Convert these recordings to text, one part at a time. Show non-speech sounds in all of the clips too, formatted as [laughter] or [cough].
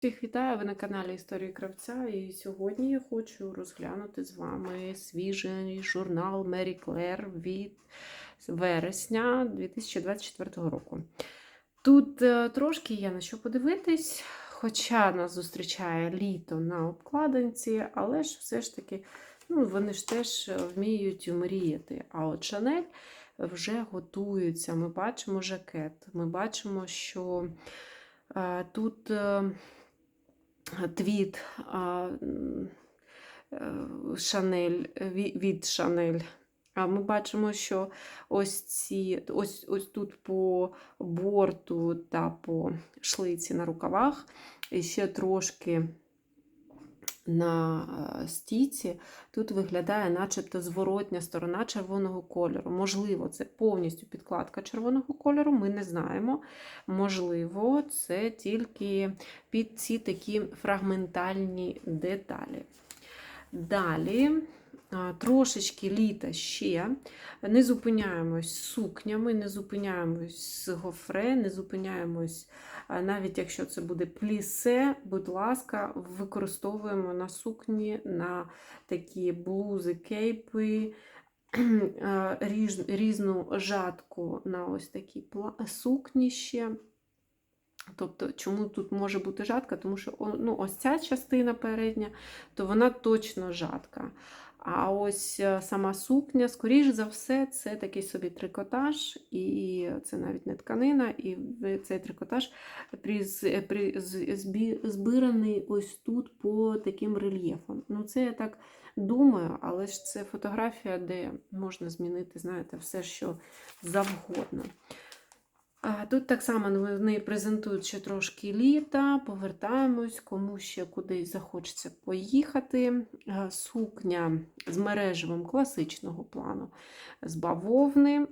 Всіх вітаю, ви на каналі Історії Кравця, і сьогодні я хочу розглянути з вами свіжий журнал Мері Клер від вересня 2024 року. Тут е, трошки є на що подивитись, хоча нас зустрічає літо на обкладинці, але ж все ж таки ну, вони ж теж вміють мріяти. А от Шанель вже готується. Ми бачимо жакет, ми бачимо, що е, тут. Твіт е, Шанель від Шанель. А ми бачимо, що ось ці, ось, ось тут по борту та по шлиці на рукавах, ще трошки на е, стійці, тут виглядає начебто зворотня сторона червоного кольору. Можливо, це повністю підкладка червоного кольору, ми не знаємо. Можливо, це тільки під ці такі фрагментальні деталі. Далі. Трошечки літа ще. Не зупиняємось з сукнями, не зупиняємось з гофре, не зупиняємось, навіть якщо це буде плісе, будь ласка, використовуємо на сукні, на такі блузи, кейпи, [clears throat] а, різну жатку на ось такі сукні ще. Тобто, чому тут може бути жатка? Тому що ну, ось ця частина передня, то вона точно жатка. А ось е, сама сукня, скоріш за все, це такий собі трикотаж, і це навіть не тканина, і цей трикотаж приз- при- збі- збираний ось тут по таким рельєфам. Ну, це я так думаю, але ж це фотографія, де можна змінити, знаєте, все, що завгодно. Тут так само ну, вони презентують ще трошки літа, повертаємось, кому ще кудись захочеться поїхати. Сукня з мережевим класичного плану з бавовни.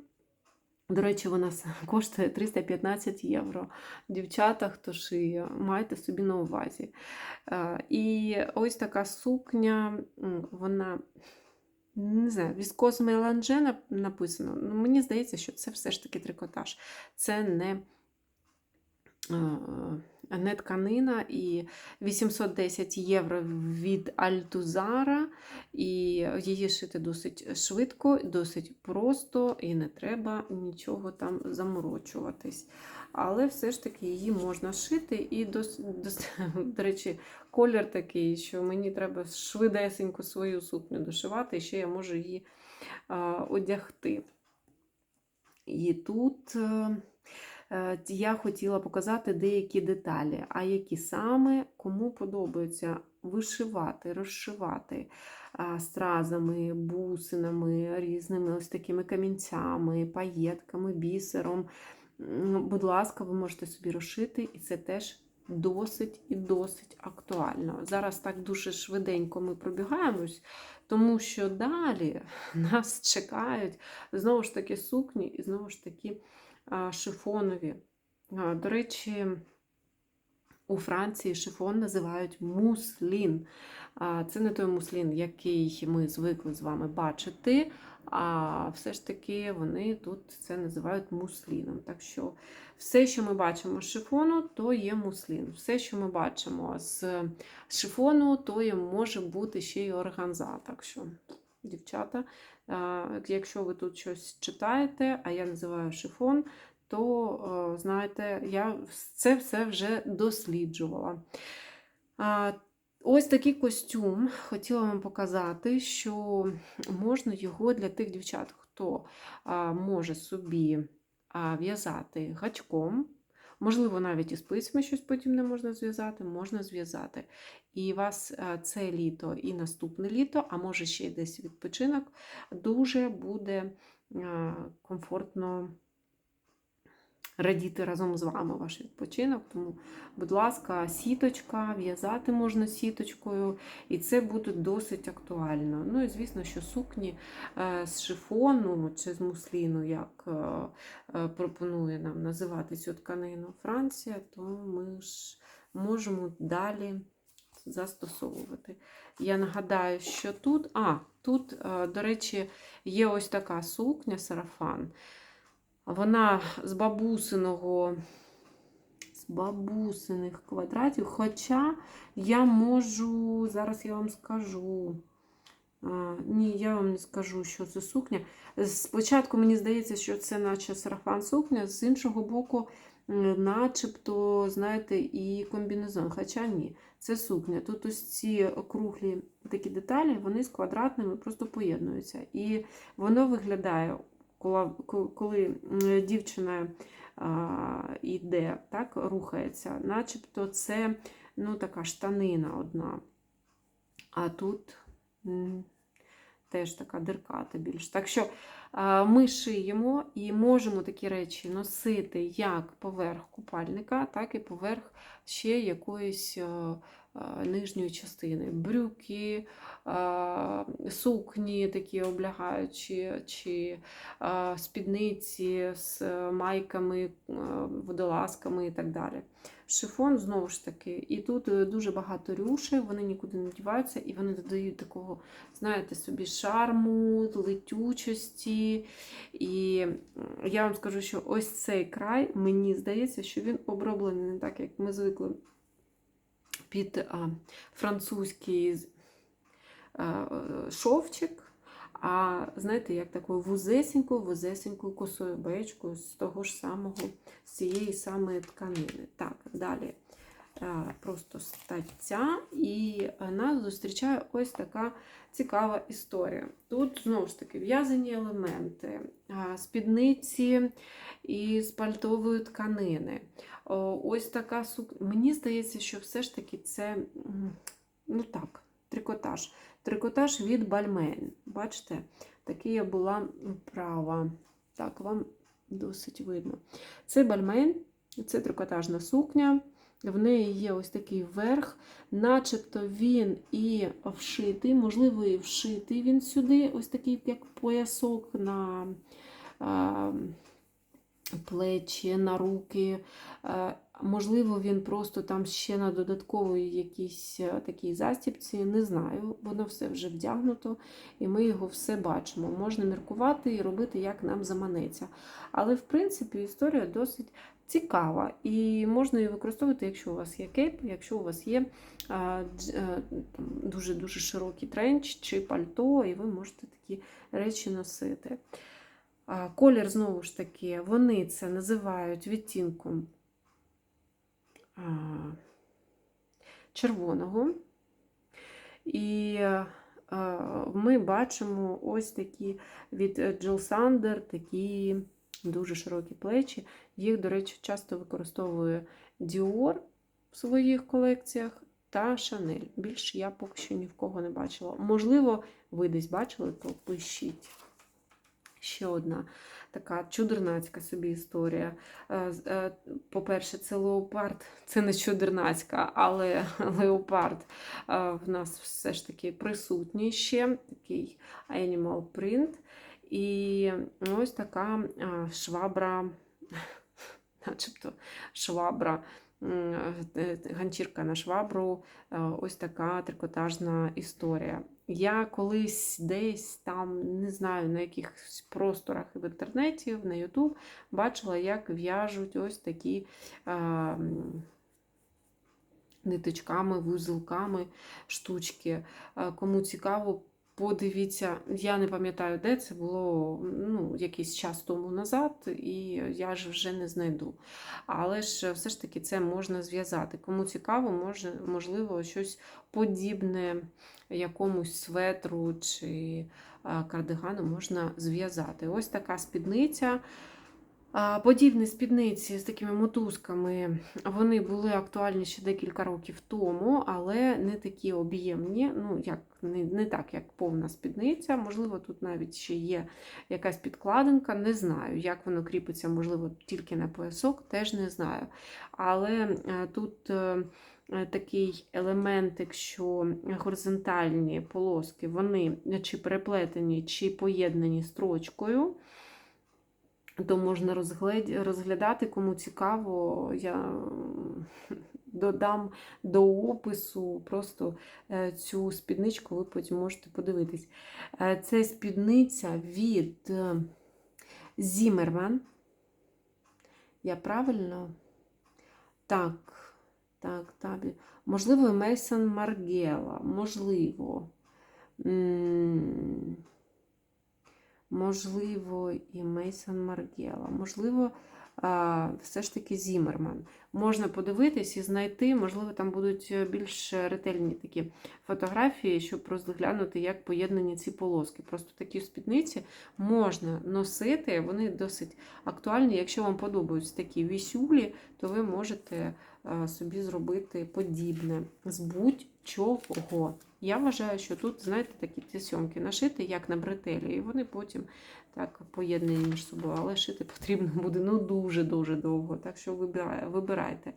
До речі, вона [laughs] коштує 315 євро. Дівчата, хто шиє, майте собі на увазі. І ось така сукня, вона не знаю, віскоз меланже написано. Ну, мені здається, що це все ж таки трикотаж. Це не, е, не тканина. І 810 євро від Альтузара. І її шити досить швидко, досить просто, і не треба нічого там заморочуватись. Але все ж таки її можна шити. І дос, дос, [laughs] до речі, колір такий, що мені треба швидесенько свою сукню дошивати, і ще я можу її а, одягти. І тут е, е, я хотіла показати деякі деталі, а які саме кому подобається вишивати, розшивати стразами, бусинами, різними ось такими камінцями, паєтками, бісером. Будь ласка, ви можете собі розшити, і це теж досить і досить актуально. Зараз так дуже швиденько ми пробігаємось, тому що далі [laughs] нас чекають знову ж таки сукні і знову ж таки шифонові. До речі, у Франції шифон називають муслін. Це не той муслін, який ми звикли з вами бачити, а все ж таки вони тут це називають мусліном. Так що все, що ми бачимо з шифону, то є муслін. Все, що ми бачимо з шифону, то є, може бути ще й органза. Так що, дівчата, якщо ви тут щось читаєте, а я називаю шифон, то е, знаєте, я це все вже досліджувала. Ось такий костюм хотіла вам показати, що можна його для тих дівчат, хто може собі в'язати гачком. Можливо, навіть і спицями щось потім не можна зв'язати, можна зв'язати. І вас це літо і наступне літо, а може ще й десь відпочинок, дуже буде комфортно радіти разом з вами ваш відпочинок. Тому, будь ласка, сіточка, в'язати можна сіточкою, і це буде досить актуально. Ну і звісно, що сукні е, з шифону чи з мусліну, як е, е, пропонує нам називати цю тканину Франція, то ми ж можемо далі. Застосовувати. Я нагадаю, що тут, а, тут, до речі, є ось така сукня, сарафан. Вона з бабусиного, з бабусиних квадратів. Хоча я можу, зараз я вам скажу. А, ні, я вам не скажу, що це сукня. Спочатку мені здається, що це наче сарафан сукня, з іншого боку, начебто, знаєте, і комбінезон. Хоча ні, це сукня. Тут ось ці округлі такі деталі, вони з квадратними просто поєднуються. І воно виглядає, коли, дівчина йде, так, рухається, начебто це ну, така штанина одна. А тут теж така дирката більш. Так що ми шиємо і можемо такі речі носити як поверх купальника, так і поверх ще якоїсь а, а, нижньої частини. Брюки, сукні такі облягаючі, чи спідниці з майками, водолазками і так далі. Шифон знову ж таки, і тут е, дуже багато рюшей, вони нікуди не діваються, і вони додають такого, знаєте, собі шарму, летючості. І я вам скажу, що ось цей край, мені здається, що він оброблений не так, як ми звикли під а, французький а, шовчик. А знаєте, як такою вузесенькою, вузесенькою косою бечкою з того ж самого, з цієї самої тканини. Так, далі просто стаття, і нас зустрічає ось така цікава історія. Тут знову ж таки в'язані елементи, е, спідниці із пальтової тканини. Ось така сукня. Мені здається, що все ж таки це ну так, трикотаж. Трикотаж від Бальмейн. Бачите, такий я була права. Так, вам досить видно. Це Бальмейн, це трикотажна сукня. В неї є ось такий верх, начебто він і вшитий, можливо, і вшитий він сюди, ось такий, як поясок на а, плечі, на руки. Е, Можливо, він просто там ще на додатковій якійсь е, такій застібці, не знаю, воно все вже вдягнуто, і ми його все бачимо. Можна міркувати і робити, як нам заманеться. Але, в принципі, історія досить цікава, і можна її використовувати, якщо у вас є кейп, якщо у вас є е, дуже-дуже широкий тренч чи пальто, і ви можете такі речі носити. Колір, знову ж таки, вони це називають відтінком червоного. І ми бачимо ось такі від Jill Sander, такі дуже широкі плечі. Їх, до речі, часто використовує Dior в своїх колекціях та Chanel. Більше я поки що ні в кого не бачила. Можливо, ви десь бачили, то пишіть. Ще одна така чудернацька собі історія. Е, е, По-перше, це леопард, це не чудернацька, але [laughs] леопард е, в нас все ж таки присутній ще, такий animal print. І ось така швабра, [laughs] начебто швабра, е, ганчірка на швабру, е, ось така трикотажна історія. Я колись десь там, не знаю, на якихось просторах в інтернеті, на YouTube, бачила, як в'яжуть ось такі м, ниточками, вузелками штучки. Кому цікаво, подивіться. Я не пам'ятаю, де це було ну, якийсь час тому назад, і я ж вже не знайду. Але ж все ж таки це можна зв'язати. Кому цікаво, може, можливо, щось подібне якомусь светру чи кардигану можна зв'язати. Ось така спідниця. Подібні спідниці з такими мотузками вони були актуальні ще декілька років тому, але не такі об'ємні, ну як не, не так, як повна спідниця. Можливо, тут навіть ще є якась підкладинка, не знаю, як воно кріпиться, можливо, тільки на поясок, теж не знаю. Але е, тут е, е, такий елементик, що горизонтальні полоски, вони чи переплетені, чи поєднані строчкою то можна розглядати, кому цікаво, я додам до опису просто е, цю спідничку, ви потім можете подивитись. Е, Це спідниця від Zimmerman. Я правильно Так, так, табі. Можливо, Мейсон Маргела. Можливо. М, Можливо, і Мейсон Маргела. Можливо, все ж таки Зімерман. Можна подивитись і знайти, можливо, там будуть е, більш ретельні такі фотографії, щоб розглянути, як поєднані ці полоски. Просто такі спідниці можна носити, вони досить актуальні. Якщо вам подобаються такі вісюлі, то ви можете е, собі зробити подібне з будь-чого. Я вважаю, що тут, знаєте, такі тесьомки нашити, як на бретелі, і вони потім так поєднані між собою, але шити потрібно буде ну дуже-дуже довго. Так що вибирайте.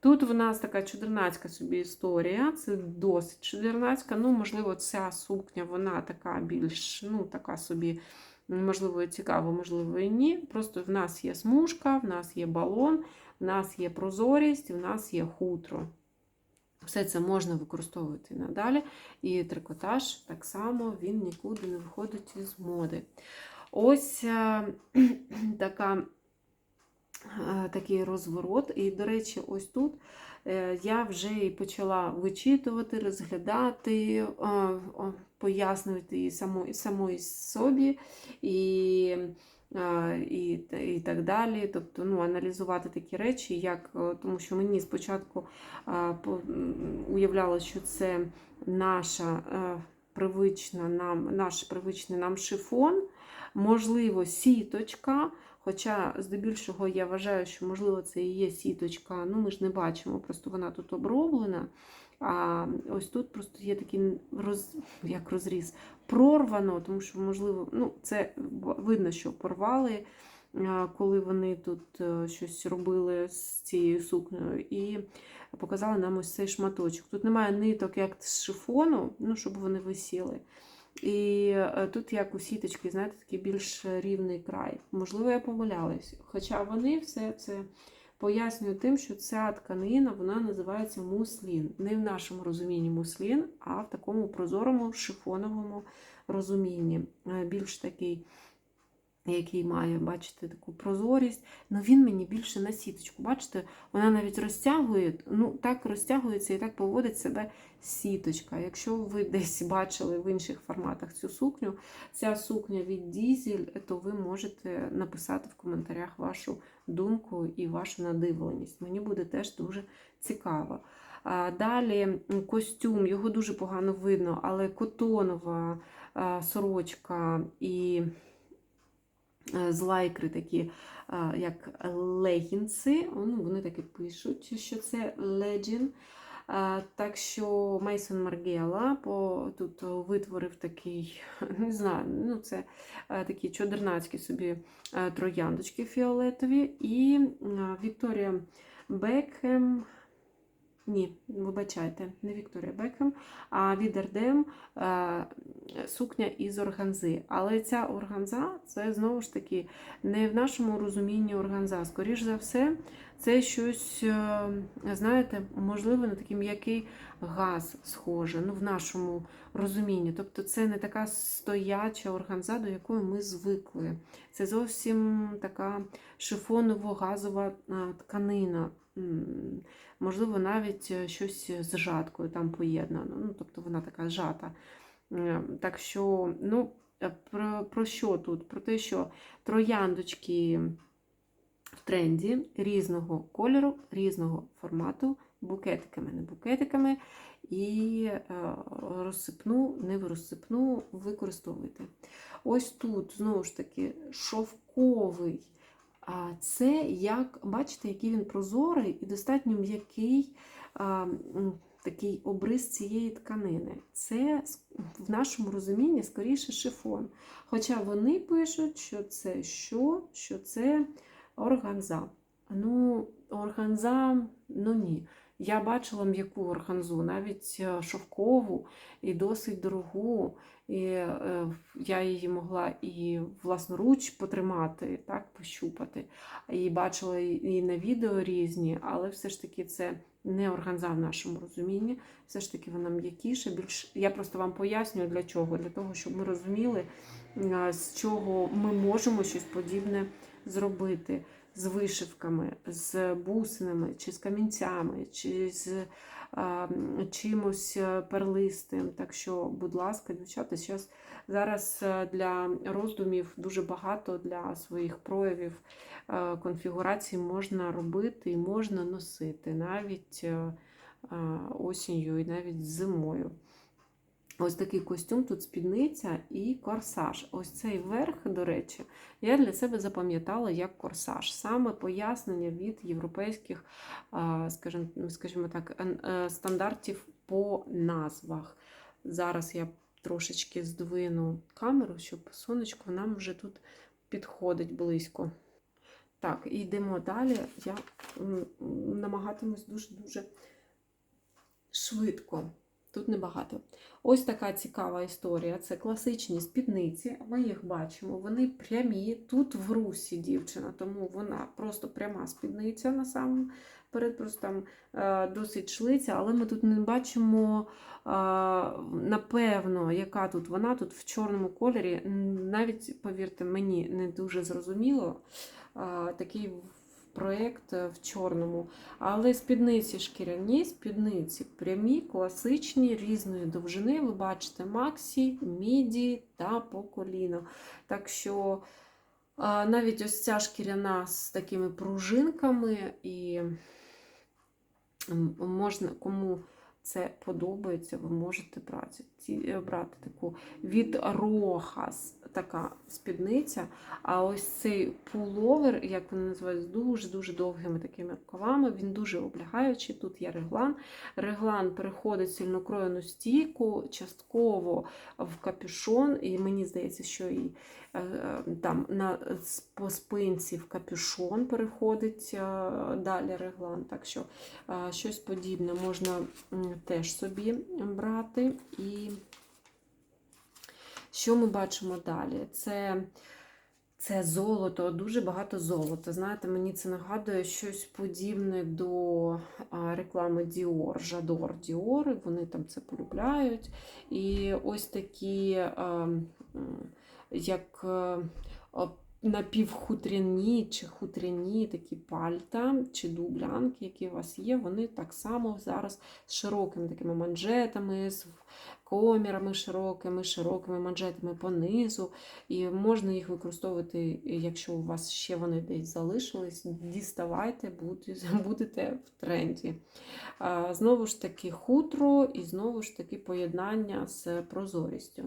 Тут в нас така чудернацька собі історія, це досить чудернацька. Ну, можливо, ця сукня, вона така більш, ну, така собі, можливо, цікава, можливо, і ні. Просто в нас є смужка, в нас є балон, в нас є прозорість, в нас є хутро. Все це можна використовувати надалі. І трикотаж так само він нікуди не виходить із моди. Ось е, [clears throat] така, е, такий розворот. І, до речі, ось тут е, я вже і почала вичитувати, розглядати, пояснювати і само- самої собі. І і, і так далі. Тобто ну, аналізувати такі речі, як, е, тому що мені спочатку уявлялося, що це наша е, привична нам, наш привичний нам шифон, можливо, сіточка. Хоча, здебільшого, я вважаю, що, можливо, це і є сіточка. Ну, ми ж не бачимо, просто вона тут оброблена. А ось тут просто є такий роз, як розріз прорвано, тому що, можливо, ну, це видно, що порвали, коли вони тут е, щось робили з цією сукнею, і показали нам ось цей шматочок. Тут немає ниток, як з шифону, ну, щоб вони висіли. І е, тут, як у сіточки, знаєте, такий більш рівний край. Можливо, я помилялась. Хоча вони все це пояснюють тим, що ця тканина вона називається муслін. Не в нашому розумінні муслін, а в такому прозорому шифоновому розумінні. Е, Більш такий, який має, бачите, таку прозорість. Ну він мені більше на сіточку. Бачите, вона навіть розтягує, ну так розтягується і так поводить себе сіточка. Якщо ви десь бачили в інших форматах цю сукню, ця сукня від Дізель, то ви можете написати в коментарях вашу думку і вашу надивленість. Мені буде теж дуже цікаво. Далі костюм, його дуже погано видно, але котонова сорочка і з лайкри такі, як легінси. Ну, вони таки пишуть, що це леджін. Так що Мейсон Маргела по, тут витворив такий, [laughs] не знаю, ну це е, такі чодернацькі собі е, трояндочки фіолетові. І е, Вікторія Бекхем. Ні, вибачайте, не Вікторія Бекхем, а Відердем е, сукня із органзи. Але ця органза це знову ж таки не в нашому розумінні органза. Скоріш за все, це щось, е, знаєте, можливо, на такий м'який газ схоже, ну, в нашому розумінні. Тобто це не така стояча органза, до якої ми звикли. Це зовсім така шифоново-газова е, тканина. Можливо, навіть е, щось з жаткою там поєднано. Ну, тобто вона така зжата. Е, Так що, ну, е, про, про що тут? Про те, що трояндочки в тренді різного кольору, різного формату, букетиками, не букетиками, і е, розсипну, не розсипну використовуйте. Ось тут, знову ж таки, шовковий. Це як, бачите, який він прозорий і достатньо м'який такий обрис цієї тканини. Це в нашому розумінні скоріше шифон. Хоча вони пишуть, що це що? Що це органза. Ну, органза, ну ні. Я бачила м'яку органзу, навіть е, шовкову і досить дорогу. І е, я її могла і власноруч потримати, так, пощупати. І бачила і на відео різні, але все ж таки це не органза в нашому розумінні. Все ж таки вона м'якіша. Більш я просто вам пояснюю для чого. Для того, щоб ми розуміли, з чого ми можемо щось подібне зробити. З вишивками, з бусинами, чи з камінцями, чи з а, чимось е, перлистим. Так що, будь ласка, дівчата, зараз, зараз е, для роздумів дуже багато для своїх проявів е, конфігурацій можна робити і можна носити навіть осінню і навіть зимою. Ось такий костюм, тут спідниця і корсаж. Ось цей верх, до речі, я для себе запам'ятала як корсаж. Саме пояснення від європейських, скажімо, скажімо так, е, стандартів по назвах. Зараз я трошечки здвину камеру, щоб сонечко нам вже тут підходить близько. Так, і йдемо далі. Я намагатимусь дуже-дуже швидко. Тут небагато. Ось така цікава історія. Це класичні спідниці. Ми їх бачимо. Вони прямі. Тут в русі дівчина, тому вона просто пряма спідниця насамперед, просто там е, досить шлиця, але ми тут не бачимо, е, напевно, яка тут вона тут в чорному кольорі. Навіть, повірте, мені не дуже зрозуміло. е, Такий проєкт в чорному. Але спідниці шкіряні, спідниці прямі, класичні, різної довжини. Ви бачите максі, міді та по коліно. Так що навіть ось ця шкіряна з такими пружинками, і можна, кому це подобається, ви можете брати, е, брати таку від Рохас, така спідниця. А ось цей пуловер, як вони називають, з дуже-дуже довгими такими рукавами, він дуже облягаючий. Тут є реглан. Реглан переходить сильнокроєну стійку, частково в капюшон, і мені здається, що і е, е, там на, по спинці в капюшон переходить е, далі реглан. Так що щось подібне можна теж собі брати. І що ми бачимо далі? Це, це золото, дуже багато золота. Знаєте, мені це нагадує щось подібне до реклами Dior, Жадор Dior. Вони там це полюбляють. І ось такі, як е, напівхутряні чи хутряні такі пальта чи дублянки, які у вас є, вони так само зараз з широкими такими манжетами, з комірами широкими, широкими манжетами по низу. І можна їх використовувати, якщо у вас ще вони десь залишились, діставайте, [laughs] будете, в тренді. Знову ж таки, хутро і знову ж таки поєднання з прозорістю.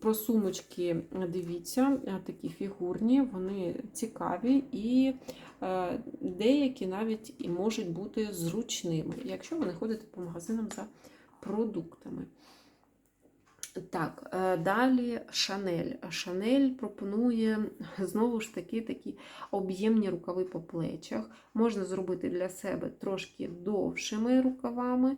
Про сумочки дивіться, такі фігурні, вони цікаві і е, деякі навіть і можуть бути зручними, якщо ви не ходите по магазинам за продуктами. Так, е, далі Шанель. Шанель пропонує знову ж таки такі об'ємні рукави по плечах. Можна зробити для себе трошки довшими рукавами.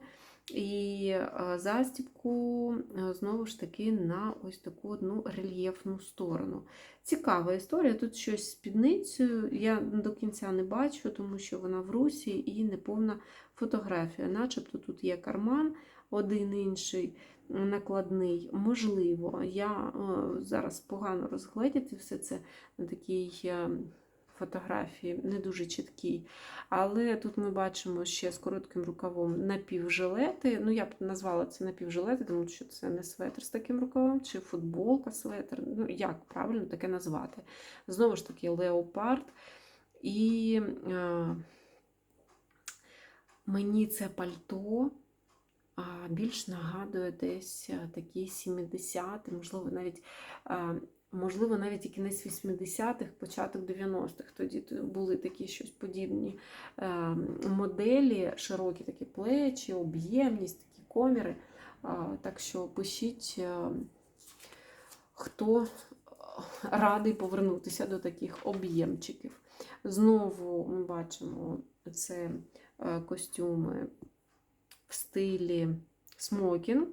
І е, застібку е, знову ж таки на ось таку одну рельєфну сторону. Цікава історія. Тут щось з спідницею. Я до кінця не бачу, тому що вона в русі і неповна фотографія. Начебто тут є карман, один інший накладний. Можливо, я е, зараз погано розгледіти все це на такій фотографії, не дуже чіткій. Але тут ми бачимо ще з коротким рукавом напівжилети. Ну, я б назвала це напівжилети, тому що це не светр з таким рукавом, чи футболка, светр. Ну, як правильно таке назвати? Знову ж таки, леопард. І е, мені це пальто а, більш нагадує десь е, такі 70-ті, можливо, навіть. Можливо, навіть і кінець 80-х, початок 90-х. Тоді були такі щось подібні е, моделі, широкі такі плечі, об'ємність, такі коміри. Так що пишіть, е, хто радий повернутися до таких об'ємчиків. Знову ми бачимо це е, костюми в стилі смокінг.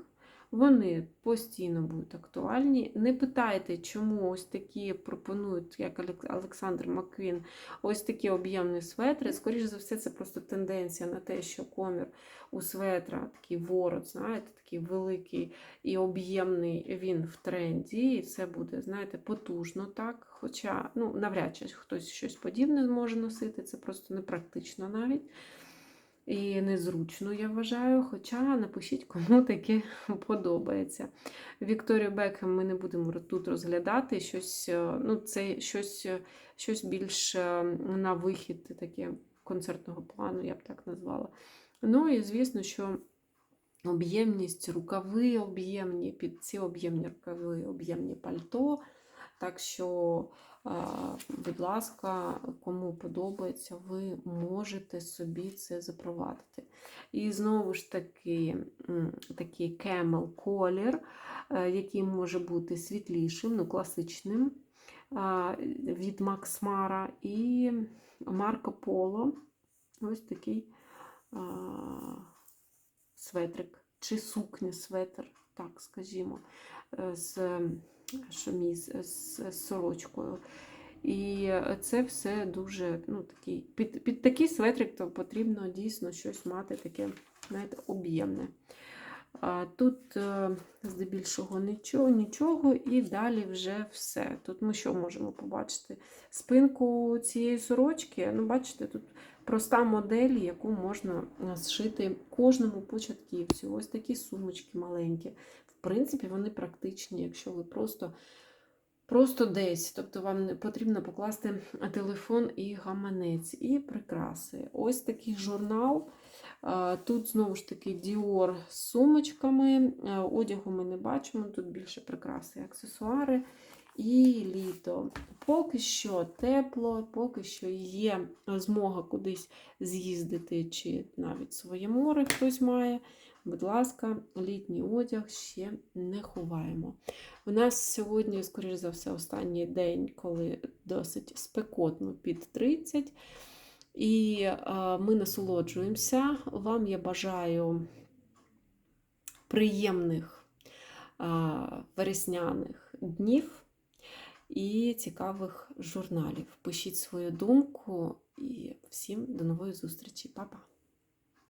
Вони постійно будуть актуальні. Не питайте, чому ось такі пропонують, як Олександр Маквін, ось такі об'ємні светри. Скоріше за все, це просто тенденція на те, що комір у светра, такий ворот, знаєте, такий великий і об'ємний, він в тренді, і це буде, знаєте, потужно так. Хоча, ну, навряд чи хтось щось подібне зможе носити, це просто непрактично навіть. І незручно, я вважаю. Хоча напишіть, кому таке [laughs] подобається. Вікторію Бекхем ми не будемо тут розглядати. Щось, е, ну, це щось, е, щось більш е, на вихід таке концертного плану, я б так назвала. Ну і звісно, що об'ємність, рукави об'ємні, під ці об'ємні рукави, об'ємні пальто. Так що, будь ласка, кому подобається, ви можете собі це запровадити. І знову ж таки, такий camel колір, який може бути світлішим, ну, класичним від Макс Мара і Марко Поло. Ось такий светрик чи сукня светр, так скажімо, з шаміз, з, сорочкою. І це все дуже ну, такий, під, під такий светрик то потрібно дійсно щось мати таке, знаєте, об'ємне. Тут е, здебільшого нічого, нічого, і далі вже все. Тут ми що можемо побачити? Спинку цієї сорочки, ну, бачите, тут проста модель, яку можна е, зшити кожному початківцю. Ось такі сумочки маленькі. Принципі, вони практичні, якщо ви просто. Просто десь, тобто вам потрібно покласти телефон і гаманець, і прикраси. Ось такий журнал. Тут знову ж таки Dior з сумочками. Одягу ми не бачимо, тут більше прикраси і аксесуари. І літо. Поки що тепло, поки що є змога кудись з'їздити, чи навіть своє море хтось має. Будь ласка, літній одяг ще не ховаємо. У нас сьогодні, скоріш за все, останній день, коли досить спекотно під 30. І ми насолоджуємося. Вам я бажаю приємних вересняних днів і цікавих журналів. Пишіть свою думку і всім до нової зустрічі. Па-па!